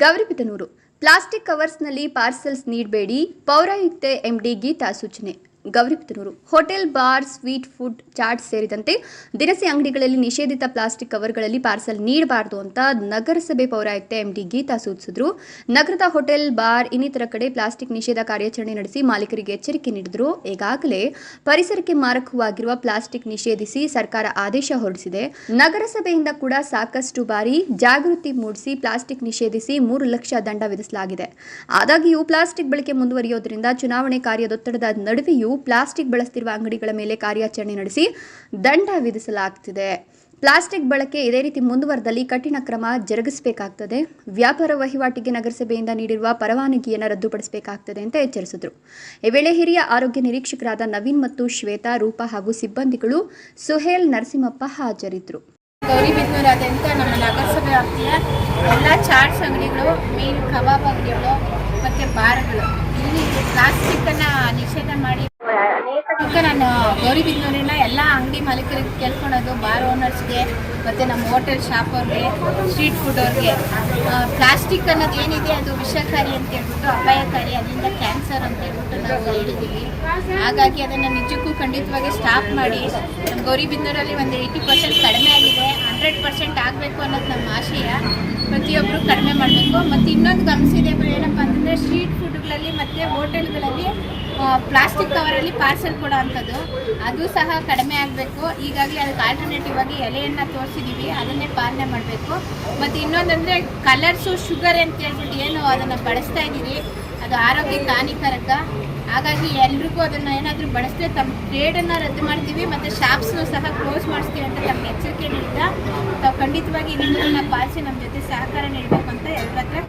Gauribidanur plastic ಕವರ್ಸ್ನಲ್ಲಿ parcels ನೀಡಬೇಡಿ ಪೌರಾಯುಕ್ತೆ ಎಂಡಿ ಗೀತಾ ಸೂಚನೆ. Gauribidanur hotel, bar, sweet food chaat ಸೇರಿದಂತೆ ದಿನಸಿ ಅಂಗಡಿಗಳಲ್ಲಿ ನಿಷೇಧಿತ ಪ್ಲಾಸ್ಟಿಕ್ ಕವರ್ಗಳಲ್ಲಿ ಪಾರ್ಸೆಲ್ ನೀಡಬಾರದು ಅಂತ ನಗರಸಭೆ ಪೌರಾಯುಕ್ತೆ ಎಂಡಿ ಗೀತಾ ಸೂಚಿಸಿದ್ರು. ನಗರದ ಹೋಟೆಲ್, ಬಾರ್, ಇನ್ನಿತರ ಕಡೆ ಪ್ಲಾಸ್ಟಿಕ್ ನಿಷೇಧ ಕಾರ್ಯಾಚರಣೆ ನಡೆಸಿ ಮಾಲೀಕರಿಗೆ ಎಚ್ಚರಿಕೆ ನೀಡಿದ್ರು. ಈಗಾಗಲೇ ಪರಿಸರಕ್ಕೆ ಮಾರಕವಾಗಿರುವ ಪ್ಲಾಸ್ಟಿಕ್ ನಿಷೇಧಿಸಿ ಸರ್ಕಾರ ಆದೇಶ ಹೊರಡಿಸಿದೆ. ನಗರಸಭೆಯಿಂದ ಕೂಡ ಸಾಕಷ್ಟು ಬಾರಿ ಜಾಗೃತಿ ಮೂಡಿಸಿ ಪ್ಲಾಸ್ಟಿಕ್ ನಿಷೇಧಿಸಿ ಮೂರು ಲಕ್ಷ ದಂಡ ವಿಧಿಸಲಾಗಿದೆ. ಆದಾಗ್ಯೂ ಪ್ಲಾಸ್ಟಿಕ್ ಬಳಕೆ ಮುಂದುವರಿಯೋದ್ರಿಂದ ಚುನಾವಣೆ ಕಾರ್ಯದೊತ್ತಡದ ನಡುವೆಯೂ ಪ್ಲಾಸ್ಟಿಕ್ ಬಳಸ್ತಿರುವ ಅಂಗಡಿಗಳ ಮೇಲೆ ಕಾರ್ಯಾಚರಣೆ ನಡೆಸಿ ದಂಡ ವಿಧಿಸಲಾಗ್ತಿದೆ. ಪ್ಲಾಸ್ಟಿಕ್ ಬಳಕೆ ಇದೇ ರೀತಿ ಮುಂದುವರೆದಲ್ಲಿ ಕಠಿಣ ಕ್ರಮ ಜರುಗಿಸಬೇಕಾಗ್ತದೆ. ವ್ಯಾಪಾರ ವಹಿವಾಟಿಗೆ ನಗರಸಭೆಯಿಂದ ನೀಡಿರುವ ಪರವಾನಗಿಯನ್ನು ರದ್ದುಪಡಿಸಬೇಕಾಗ್ತದೆ ಅಂತ ಎಚ್ಚರಿಸಿದರು. ಈ ವೇಳೆ ಹಿರಿಯ ಆರೋಗ್ಯ ನಿರೀಕ್ಷಕರಾದ ನವೀನ್ ಮತ್ತು ಶ್ವೇತಾ, ರೂಪ ಹಾಗೂ ಸಿಬ್ಬಂದಿಗಳು ಸುಹೇಲ್, ನರಸಿಂಹಪ್ಪ ಹಾಜರಿದ್ದರು ಗೌರಿಬಿದ್ನೂರಾದ್ಯಂತ ನಮ್ಮ ನಗರಸಭೆ ವ್ಯಾಪ್ತಿಯ ಎಲ್ಲ ಚಾಟ್ಸ್ ಅಂಗಡಿಗಳು, ಮೀನು, ಕಬಾಬ್ ಅಂಗಡಿಗಳು ಮತ್ತು ಬಾರ್ಗಳು. ಇಲ್ಲಿ ಪ್ಲಾಸ್ಟಿಕ್ಕನ್ನು ನಿಷೇಧ ಮಾಡಿ ಈಗ ನಾನು ಗೌರಿಬಿದನೂರಿನ ಎಲ್ಲ ಅಂಗಡಿ ಮಾಲೀಕರಿಗೆ ಕೇಳ್ಕೊಳೋದು ಬಾರ್ ಓನರ್ಸ್ಗೆ ಮತ್ತು ನಮ್ಮ ಹೋಟೆಲ್ ಶಾಪ್ ಅವ್ರಿಗೆ ಸ್ಟ್ರೀಟ್ ಫುಡ್ ಅವ್ರಿಗೆ. ಪ್ಲಾಸ್ಟಿಕ್ ಅನ್ನೋದು ಏನಿದೆ ಅದು ವಿಷಕಾರಿ ಅಂತ ಹೇಳ್ಬಿಟ್ಟು ಅಪಾಯಕಾರಿ, ಅದರಿಂದ ಕ್ಯಾನ್ಸರ್ ಅಂತ ಹೇಳ್ಬಿಟ್ಟು ನಾವು ಹೇಳಿದ್ದೀವಿ. ಹಾಗಾಗಿ ಅದನ್ನು ನಿಜಕ್ಕೂ ಖಂಡಿತವಾಗಿ ಸ್ಟಾಪ್ ಮಾಡಿ. ನಮ್ಮ ಗೌರಿಬಿದನೂರಲ್ಲಿ ಒಂದು ಏಯ್ಟಿ ಪರ್ಸೆಂಟ್ ಕಡಿಮೆ ಆಗಿದೆ. ಹಂಡ್ರೆಡ್ ಪರ್ಸೆಂಟ್ ಆಗಬೇಕು ಅನ್ನೋದು ನಮ್ಮ ಆಶಯ. ಪ್ರತಿಯೊಬ್ಬರು ಕಡಿಮೆ ಮಾಡಬೇಕು. ಮತ್ತು ಇನ್ನೊಂದು ಗಮನಿಸಿದೆ ಏನಪ್ಪ ಅಂತಂದರೆ ಸ್ಟ್ರೀಟ್ ಫುಡ್ಗಳಲ್ಲಿ ಮತ್ತು ಹೋಟೆಲ್ಗಳಲ್ಲಿ ಪ್ಲಾಸ್ಟಿಕ್ ಕವರಲ್ಲಿ ಪಾರ್ಸೆಲ್ ಕೊಡೋ ಅಂಥದ್ದು ಅದು ಸಹ ಕಡಿಮೆ ಆಗಬೇಕು. ಈಗಾಗಲೇ ಅದಕ್ಕೆ ಆಲ್ಟರ್ನೇಟಿವ್ ಆಗಿ ಎಲೆಯನ್ನು ತೋರಿಸಿದ್ದೀವಿ ಅದನ್ನೇ ಪಾಲನೆ ಮಾಡಬೇಕು. ಮತ್ತು ಇನ್ನೊಂದಂದರೆ ಕಲರ್ಸು ಶುಗರ್ ಅಂತ ಹೇಳ್ಬಿಟ್ಟು ಏನು ಅದನ್ನು ಬಳಸ್ತಾ ಇದ್ದೀವಿ ಅದು ಆರೋಗ್ಯಕ್ಕೆ ಹಾನಿಕಾರಕ. ಹಾಗಾಗಿ ಎಲ್ರಿಗೂ ಅದನ್ನು ಏನಾದರೂ ಬಳಸದೆ ತಮ್ಮ ಟ್ರೇಡನ್ನು ರದ್ದು ಮಾಡ್ತೀವಿ, ಮತ್ತು ಶಾಪ್ಸ್ನು ಸಹ ಕ್ಲೋಸ್ ಮಾಡಿಸ್ತೀವಿ ಅಂತ ತಮ್ಮ ಎಚ್ಚರಿಕೆ ನೀಡಿದ ತಾವು ಖಂಡಿತವಾಗಿ ನಿಮ್ಮನ್ನು ಪಾಲಿಸಿ ನಮ್ಮ ಜೊತೆ ಸಹಕಾರ ನೀಡಬೇಕು ಅಂತ ಎಲ್ಲರ